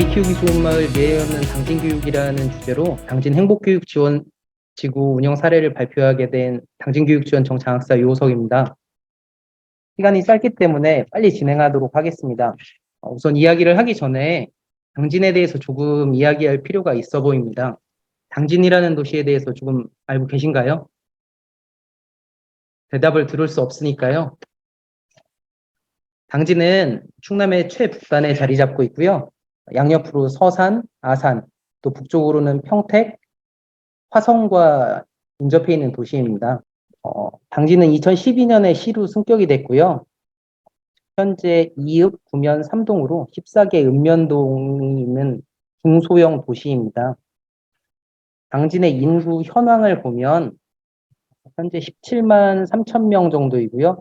키우기 좋은 마을 미래 없는 당진 교육이라는 주제로 당진 행복교육 지원 지구 운영 사례를 발표하게 된 당진 교육 지원 정장학사 요석입니다. 시간이 짧기 때문에 빨리 진행하도록 하겠습니다. 어, 우선 이야기를 하기 전에 당진에 대해서 조금 이야기할 필요가 있어 보입니다. 당진이라는 도시에 대해서 조금 알고 계신가요? 대답을 들을 수 없으니까요. 당진은 충남의 최북단에 자리 잡고 있고요. 양옆으로 서산, 아산, 또 북쪽으로는 평택, 화성과 인접해 있는 도시입니다. 어, 당진은 2012년에 시로 승격이 됐고요. 현재 이읍, 구면, 삼동으로 14개 읍면동이 있는 중소형 도시입니다. 당진의 인구 현황을 보면 현재 17만 3천 명 정도이고요.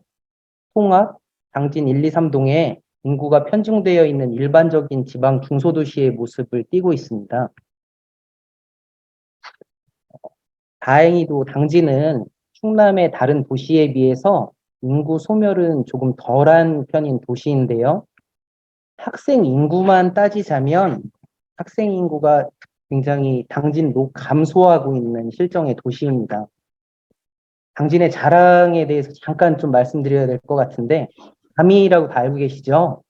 통합, 당진 1, 2, 3동에 인구가 편중되어 있는 일반적인 지방 중소도시의 모습을 띠고 있습니다. 다행히도 당진은 충남의 다른 도시에 비해서 인구 소멸은 조금 덜한 편인 도시인데요. 학생 인구만 따지자면 학생 인구가 굉장히 당진도 감소하고 있는 실정의 도시입니다. 당진의 자랑에 대해서 잠깐 좀 말씀드려야 될 것 같은데 아미라고 다 알고 계시죠?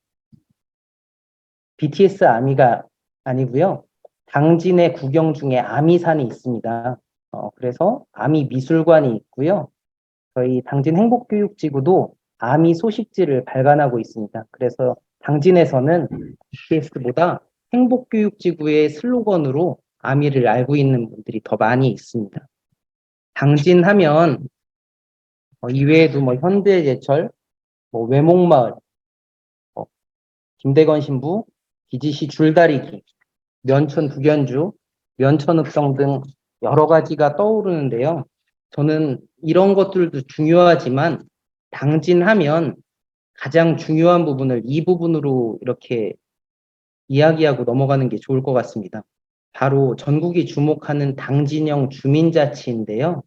BTS 아미가 아니고요. 당진의 구경 중에 아미산이 있습니다. 어, 그래서 아미 미술관이 있고요. 저희 당진 행복교육지구도 아미 소식지를 발간하고 있습니다. 그래서 당진에서는 BTS보다 행복교육지구의 슬로건으로 아미를 알고 있는 분들이 더 많이 있습니다. 당진하면 어, 이외에도 뭐 현대제철, 뭐 외목마을, 어, 김대건 신부, 기지시 줄다리기, 면천 북연주, 면천읍성 등 여러 가지가 떠오르는데요. 저는 이런 것들도 중요하지만 당진하면 가장 중요한 부분을 이 부분으로 이렇게 이야기하고 넘어가는 게 좋을 것 같습니다. 바로 전국이 주목하는 당진형 주민자치인데요.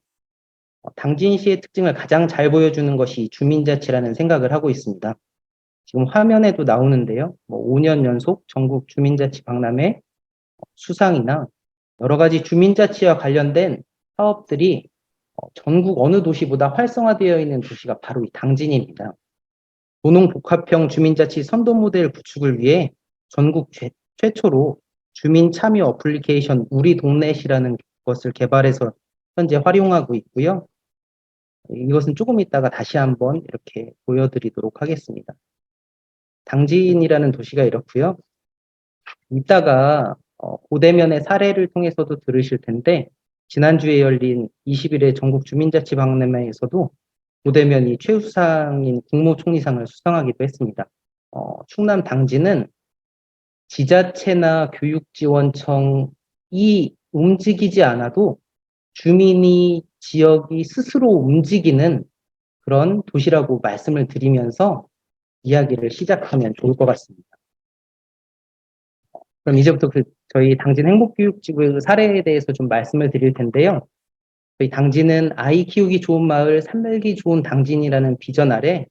어, 당진시의 특징을 가장 잘 보여주는 것이 주민자치라는 생각을 하고 있습니다. 지금 화면에도 나오는데요. 뭐 5년 연속 전국 주민자치 박람회 수상이나 여러 가지 주민자치와 관련된 사업들이 어, 전국 어느 도시보다 활성화되어 있는 도시가 바로 이 당진입니다. 도농복합형 주민자치 선도 모델 구축을 위해 전국 최, 최초로 주민 참여 어플리케이션 우리 동네시라는 것을 개발해서 현재 활용하고 있고요. 이것은 조금 이따가 다시 한번 이렇게 보여드리도록 하겠습니다. 당진이라는 도시가 이렇고요. 이따가 어, 고대면의 사례를 통해서도 들으실 텐데 지난주에 열린 20일의 전국 주민자치 박람회에서도 고대면이 최우수상인 국무총리상을 수상하기도 했습니다. 어, 충남 당진은 지자체나 교육지원청이 움직이지 않아도 주민이 지역이 스스로 움직이는 그런 도시라고 말씀을 드리면서 이야기를 시작하면 좋을 것 같습니다. 그럼 이제부터 그 저희 당진 행복교육지구 사례에 대해서 좀 말씀을 드릴 텐데요. 저희 당진은 아이 키우기 좋은 마을, 산mel기 좋은 당진이라는 비전 아래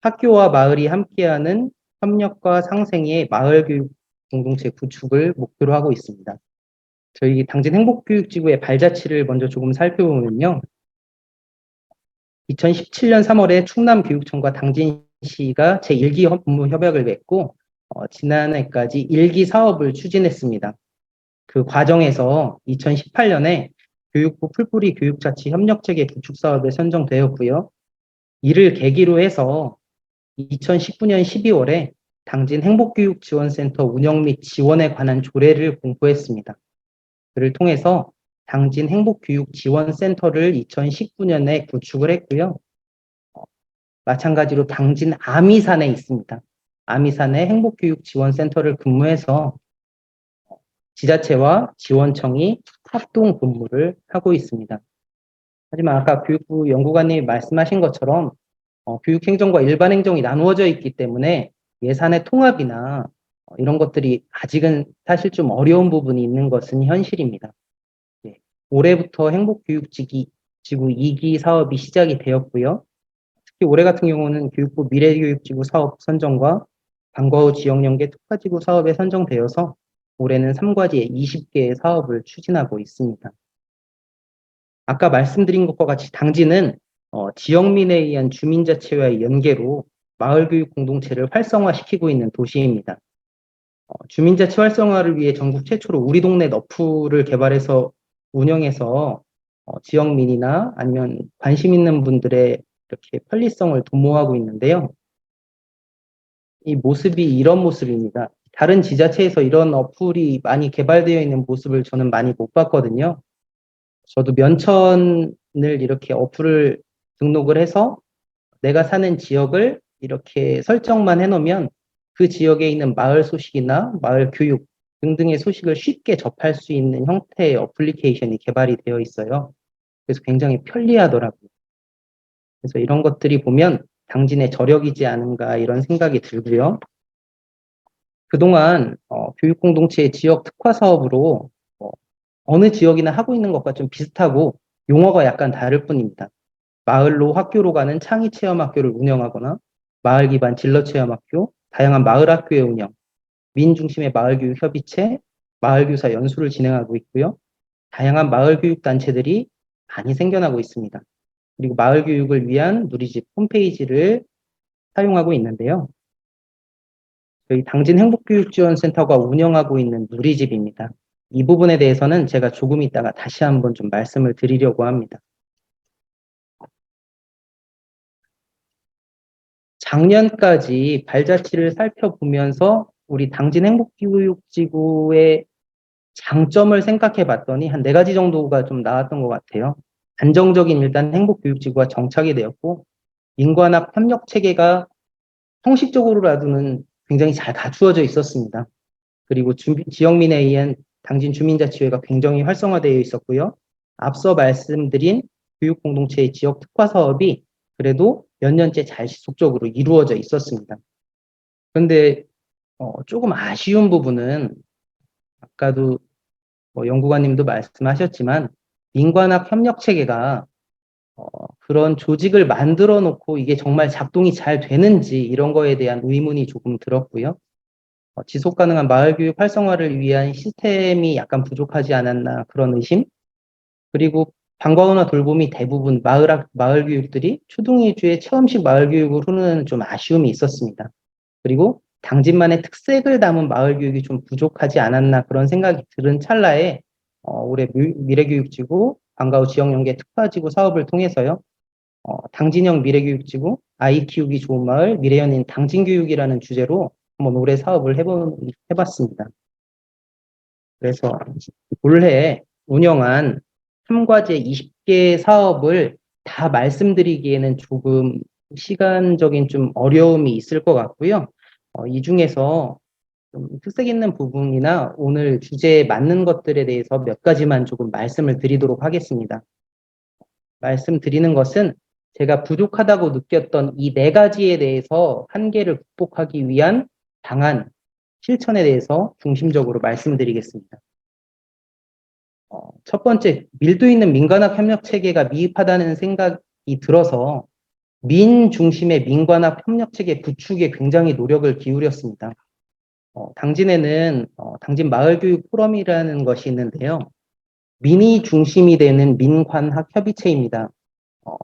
학교와 마을이 함께하는 협력과 상생의 마을 교육 공동체 구축을 목표로 하고 있습니다. 저희 당진 행복교육지구의 발자취를 먼저 조금 살펴보면요. 2017년 3월에 충남교육청과 당진시가 제1기 업무 협약을 맺고 어, 지난해까지 1기 사업을 추진했습니다. 그 과정에서 2018년에 교육부 풀뿌리 교육자치 협력체계 구축 사업에 선정되었고요. 이를 계기로 해서 2019년 12월에 당진 행복교육지원센터 운영 및 지원에 관한 조례를 공포했습니다. 그를 통해서 당진 행복교육지원센터를 2019년에 구축을 했고요. 어, 마찬가지로 당진 아미산에 있습니다. 아미산의 행복교육지원센터를 근무해서 지자체와 지원청이 합동 근무를 하고 있습니다. 하지만 아까 교육부 연구관님이 말씀하신 것처럼 어, 교육행정과 일반행정이 나누어져 있기 때문에 예산의 통합이나 어, 이런 것들이 아직은 사실 좀 어려운 부분이 있는 것은 현실입니다. 예, 올해부터 행복교육지기 지구 2기 사업이 시작이 되었고요. 특히 올해 같은 경우는 교육부 미래교육지구 사업 선정과 방과 후 지역연계 특화지구 사업에 선정되어서 올해는 3과지에 20개의 사업을 추진하고 있습니다. 아까 말씀드린 것과 같이 당진은 어, 지역민에 의한 주민자치와의 연계로 마을교육 공동체를 활성화시키고 있는 도시입니다. 어, 주민자치 활성화를 위해 전국 최초로 우리 동네 너프를 개발해서 운영해서 어, 지역민이나 아니면 관심 있는 분들의 이렇게 편리성을 도모하고 있는데요. 이 모습이 이런 모습입니다. 다른 지자체에서 이런 어플이 많이 개발되어 있는 모습을 저는 많이 못 봤거든요. 저도 면천을 이렇게 어플을 등록을 해서 내가 사는 지역을 이렇게 설정만 해놓으면 그 지역에 있는 마을 소식이나 마을 교육 등등의 소식을 쉽게 접할 수 있는 형태의 어플리케이션이 개발이 되어 있어요. 그래서 굉장히 편리하더라고요. 그래서 이런 것들이 보면 당진의 저력이지 않은가 이런 생각이 들고요. 그동안 어, 교육공동체의 지역 특화 사업으로 어, 어느 지역이나 하고 있는 것과 좀 비슷하고 용어가 약간 다를 뿐입니다. 마을로 학교로 가는 창의 체험 학교를 운영하거나 마을 기반 진로 체험 학교, 다양한 마을 학교의 운영, 민 중심의 마을 교육 협의체, 마을 교사 연수를 진행하고 있고요. 다양한 마을 교육 단체들이 많이 생겨나고 있습니다. 그리고 마을 교육을 위한 누리집 홈페이지를 사용하고 있는데요. 저희 당진 행복교육지원센터가 운영하고 있는 누리집입니다. 이 부분에 대해서는 제가 조금 있다가 다시 한번 좀 말씀을 드리려고 합니다. 작년까지 발자취를 살펴보면서 우리 당진 행복교육지구의 장점을 생각해 봤더니 한 네 가지 정도가 좀 나왔던 것 같아요. 안정적인 일단 행복교육지구가 정착이 되었고, 인관합 협력 체계가 형식적으로라도는 굉장히 잘 갖추어져 있었습니다. 그리고 주, 지역민에 의한 당진 주민자치회가 굉장히 활성화되어 있었고요. 앞서 말씀드린 교육공동체의 지역 특화 사업이 그래도 몇 년째 잘 지속적으로 이루어져 있었습니다. 그런데 어, 조금 아쉬운 부분은 아까도 뭐 연구관님도 말씀하셨지만 민관학 협력 체계가 어, 그런 조직을 만들어 놓고 이게 정말 작동이 잘 되는지 이런 거에 대한 의문이 조금 들었고요. 어, 지속 가능한 마을 교육 활성화를 위한 시스템이 약간 부족하지 않았나 그런 의심. 그리고 방과후나 돌봄이 대부분 마을 마을 교육들이 초등 위주의 체험식 마을 교육을 흐르는 좀 아쉬움이 있었습니다. 그리고 당진만의 특색을 담은 마을 교육이 좀 부족하지 않았나 그런 생각이 들은 찰나에 어, 올해 미래교육지구 방과후 지역연계 특화지구 사업을 통해서요. 어, 당진형 미래교육지구 아이 키우기 좋은 마을 미래연인 당진교육이라는 주제로 한번 올해 사업을 해본, 해봤습니다. 그래서 올해 운영한 3과 제 20개 사업을 다 말씀드리기에는 조금 시간적인 좀 어려움이 있을 것 같고요. 어, 이 중에서 좀 특색 있는 부분이나 오늘 주제에 맞는 것들에 대해서 몇 가지만 조금 말씀을 드리도록 하겠습니다. 말씀드리는 것은 제가 부족하다고 느꼈던 이 네 가지에 대해서 한계를 극복하기 위한 방안, 실천에 대해서 중심적으로 말씀드리겠습니다. 어, 첫 번째, 밀도 있는 민관학 협력 체계가 미흡하다는 생각이 들어서 민 중심의 민관학 협력 체계 구축에 굉장히 노력을 기울였습니다. 어, 당진에는 어, 당진 마을교육 포럼이라는 것이 있는데요. 민이 중심이 되는 민관학 협의체입니다. 어,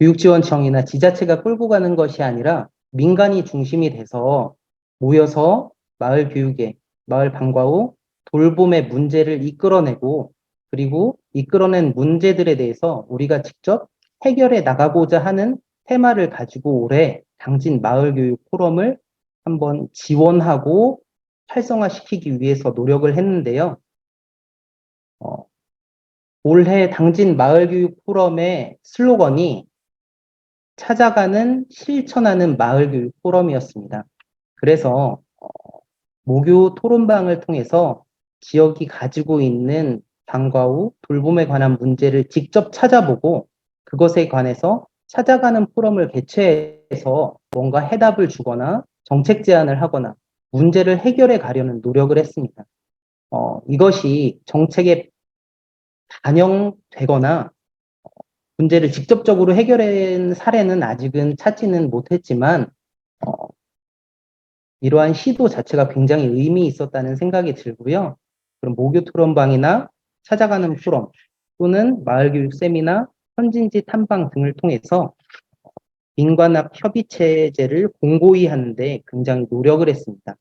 교육지원청이나 지자체가 끌고 가는 것이 아니라 민간이 중심이 돼서 모여서 마을 교육에, 마을 방과 후 돌봄의 문제를 이끌어내고 그리고 이끌어낸 문제들에 대해서 우리가 직접 해결해 나가고자 하는 테마를 가지고 올해 당진 마을교육 포럼을 한번 지원하고 활성화시키기 위해서 노력을 했는데요. 어, 올해 당진 마을교육 포럼의 슬로건이 찾아가는 실천하는 마을교육 포럼이었습니다. 그래서 어, 모교 토론방을 통해서 지역이 가지고 있는 방과 후 돌봄에 관한 문제를 직접 찾아보고 그것에 관해서 찾아가는 포럼을 개최해서 뭔가 해답을 주거나 정책 제안을 하거나 문제를 해결해 가려는 노력을 했습니다. 어, 이것이 정책에 반영되거나 문제를 직접적으로 해결한 사례는 아직은 찾지는 못했지만 어, 이러한 시도 자체가 굉장히 의미 있었다는 생각이 들고요. 그럼 모교 토론방이나 찾아가는 포럼 또는 마을교육 세미나, 현진지 탐방 등을 통해서 민관학 협의 체제를 공고히 하는데 굉장히 노력을 했습니다.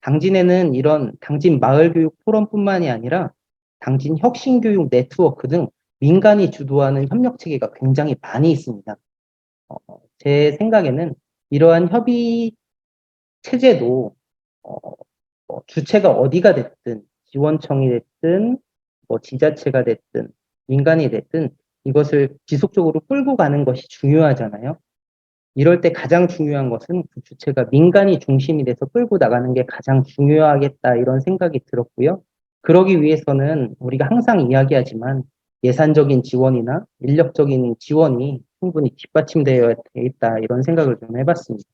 당진에는 이런 당진 마을교육 포럼뿐만이 아니라 당진 혁신교육 네트워크 등 민간이 주도하는 협력 체계가 굉장히 많이 있습니다. 어, 제 생각에는 이러한 협의 체제도 어, 뭐 주체가 어디가 됐든 지원청이 됐든 뭐 지자체가 됐든 민간이 됐든 이것을 지속적으로 끌고 가는 것이 중요하잖아요. 이럴 때 가장 중요한 것은 그 주체가 민간이 중심이 돼서 끌고 나가는 게 가장 중요하겠다 이런 생각이 들었고요. 그러기 위해서는 우리가 항상 이야기하지만 예산적인 지원이나 인력적인 지원이 충분히 뒷받침되어 있다 이런 생각을 좀 해봤습니다.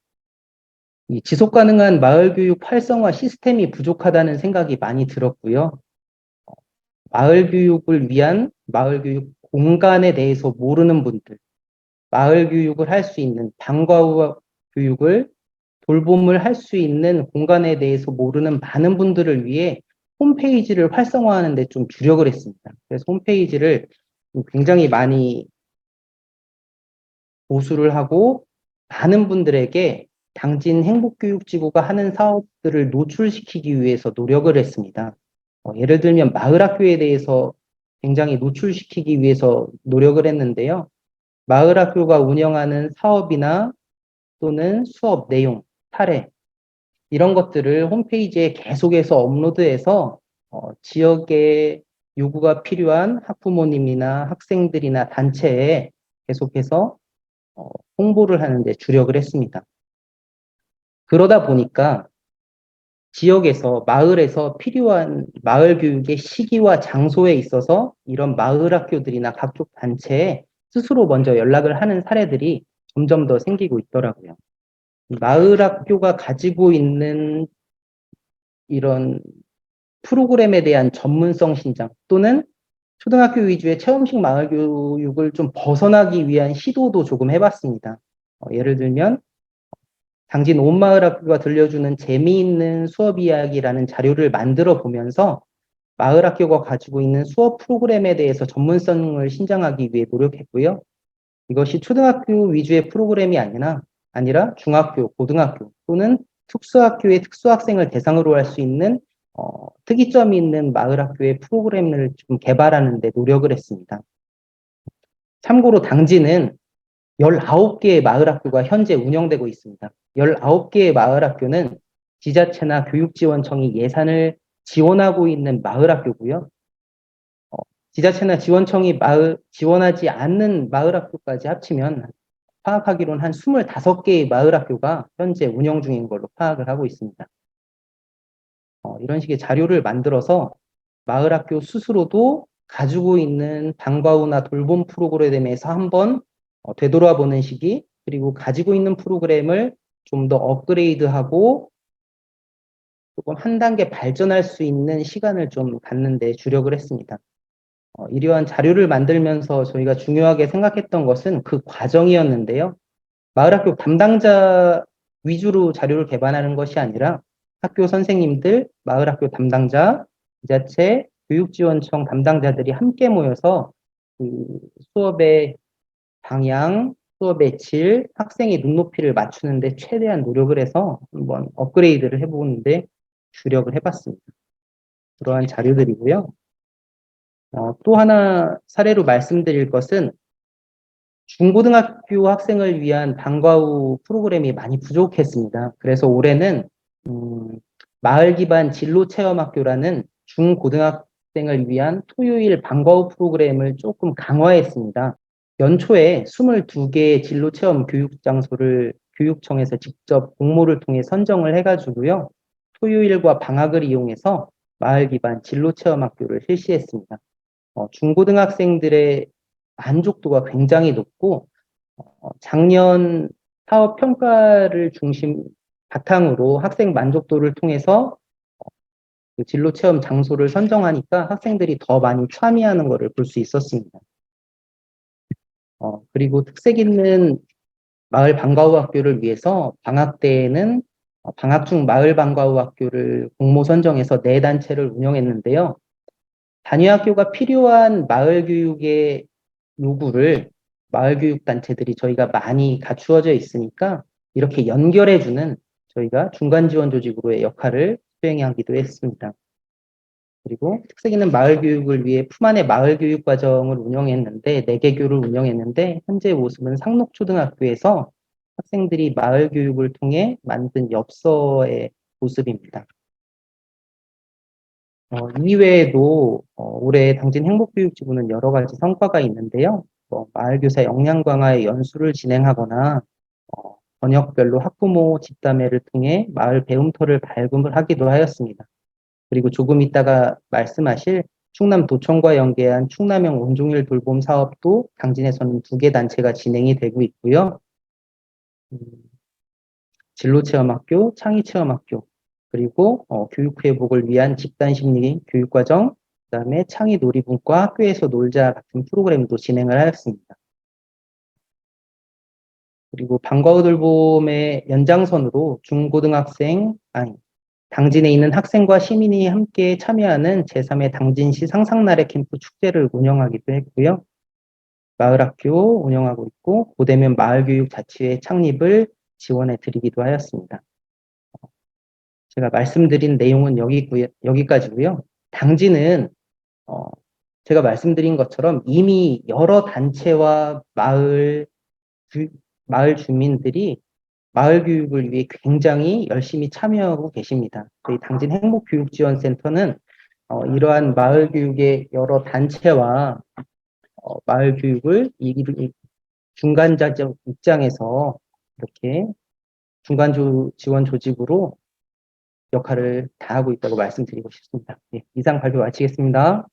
이 지속 가능한 마을 교육 활성화 시스템이 부족하다는 생각이 많이 들었고요. 어, 마을 교육을 위한 마을 교육 공간에 대해서 모르는 분들, 마을 교육을 할 수 있는 방과후 교육을 돌봄을 할 수 있는 공간에 대해서 모르는 많은 분들을 위해 홈페이지를 활성화하는 데 좀 주력을 했습니다. 그래서 홈페이지를 굉장히 많이 보수를 하고 많은 분들에게 당진 행복교육지구가 하는 사업들을 노출시키기 위해서 노력을 했습니다. 어, 예를 들면 마을학교에 대해서 굉장히 노출시키기 위해서 노력을 했는데요. 마을학교가 운영하는 사업이나 또는 수업 내용, 사례 이런 것들을 홈페이지에 계속해서 업로드해서 어, 지역에 요구가 필요한 학부모님이나 학생들이나 단체에 계속해서 어, 홍보를 하는 데 주력을 했습니다. 그러다 보니까 지역에서 마을에서 필요한 마을 교육의 시기와 장소에 있어서 이런 마을 학교들이나 각종 단체에 스스로 먼저 연락을 하는 사례들이 점점 더 생기고 있더라고요. 마을 학교가 가지고 있는 이런 프로그램에 대한 전문성 신장 또는 초등학교 위주의 체험식 마을 교육을 좀 벗어나기 위한 시도도 조금 해봤습니다. 어, 예를 들면 당진 온마을 학교가 들려주는 재미있는 수업 이야기라는 자료를 만들어 보면서 마을 학교가 가지고 있는 수업 프로그램에 대해서 전문성을 신장하기 위해 노력했고요. 이것이 초등학교 위주의 프로그램이 아니라 아니라 중학교, 고등학교 또는 특수학교의 특수학생을 대상으로 할 수 있는 어, 특이점이 있는 마을 학교의 프로그램을 좀 개발하는 데 노력을 했습니다. 참고로 당진은 19개의 마을 학교가 현재 운영되고 있습니다. 19개의 마을 학교는 지자체나 교육지원청이 예산을 지원하고 있는 마을 학교고요. 어, 지자체나 지원청이 마을, 지원하지 않는 마을 학교까지 합치면 파악하기로는 한 25개의 마을 학교가 현재 운영 중인 걸로 파악을 하고 있습니다. 어, 이런 식의 자료를 만들어서 마을 학교 스스로도 가지고 있는 방과후나 돌봄 프로그램에서 한번 어, 되돌아보는 시기 그리고 가지고 있는 프로그램을 좀 더 업그레이드하고 조금 한 단계 발전할 수 있는 시간을 좀 갖는데 주력을 했습니다. 어, 이러한 자료를 만들면서 저희가 중요하게 생각했던 것은 그 과정이었는데요. 마을학교 담당자 위주로 자료를 개발하는 것이 아니라 학교 선생님들, 마을학교 담당자, 지자체, 교육지원청 담당자들이 함께 모여서 그 수업의 방향, 수업의 질, 학생의 눈높이를 맞추는데 최대한 노력을 해서 한번 업그레이드를 해보는데 주력을 해봤습니다. 그러한 자료들이고요. 어, 또 하나 사례로 말씀드릴 것은 중고등학교 학생을 위한 방과 후 프로그램이 많이 부족했습니다. 그래서 올해는 음, 마을 기반 진로 체험 학교라는 중고등학생을 위한 토요일 방과 후 프로그램을 조금 강화했습니다. 연초에 22개의 진로 체험 교육 장소를 교육청에서 직접 공모를 통해 선정을 해가지고요. 토요일과 방학을 이용해서 마을 기반 진로 체험 학교를 실시했습니다. 어, 중고등학생들의 만족도가 굉장히 높고 어, 작년 사업 평가를 중심 바탕으로 학생 만족도를 통해서 어, 그 진로 체험 장소를 선정하니까 학생들이 더 많이 참여하는 것을 볼 수 있었습니다. 어, 그리고 특색 있는 마을 방과후 학교를 위해서 방학 때에는 어, 방학 중 마을 방과 후 학교를 공모 선정해서 네 단체를 운영했는데요. 단위 학교가 필요한 마을 교육의 요구를 마을 교육 단체들이 저희가 많이 갖추어져 있으니까 이렇게 연결해주는 저희가 중간 지원 조직으로의 역할을 수행하기도 했습니다. 그리고 특색 있는 마을 교육을 위해 품 안의 마을 교육 과정을 운영했는데 네개 교를 운영했는데 현재 모습은 상록초등학교에서 학생들이 마을 교육을 통해 만든 엽서의 모습입니다. 어, 이외에도 어, 올해 당진 행복교육지구는 여러 가지 성과가 있는데요. 뭐, 마을교사 역량 강화의 연수를 진행하거나 어, 번역별로 학부모 집담회를 통해 마을 배움터를 발굴을 하기도 하였습니다. 그리고 조금 있다가 말씀하실 충남 도청과 연계한 충남형 온종일 돌봄 사업도 당진에서는 두 개 단체가 진행이 되고 있고요. 음, 진로체험학교, 창의체험학교, 그리고 어, 교육 회복을 위한 집단심리 교육과정, 그 다음에 창의 놀이분과 학교에서 놀자 같은 프로그램도 진행을 하였습니다. 그리고 방과후 돌봄의 연장선으로 중고등학생, 아니, 당진에 있는 학생과 시민이 함께 참여하는 제3회 당진시 상상날의 캠프 축제를 운영하기도 했고요. 마을학교 운영하고 있고 고대면 마을교육자치회 창립을 지원해 드리기도 하였습니다. 제가 말씀드린 내용은 여기, 여기까지고요. 당진은 어, 제가 말씀드린 것처럼 이미 여러 단체와 마을 주, 마을 주민들이 마을 교육을 위해 굉장히 열심히 참여하고 계십니다. 저희 당진 행복교육지원센터는 어, 이러한 마을 교육의 여러 단체와 어, 마을 교육을 이, 이 중간자적 입장에서 이렇게 중간 조, 지원 조직으로 역할을 다하고 있다고 말씀드리고 싶습니다. 네, 이상 발표 마치겠습니다.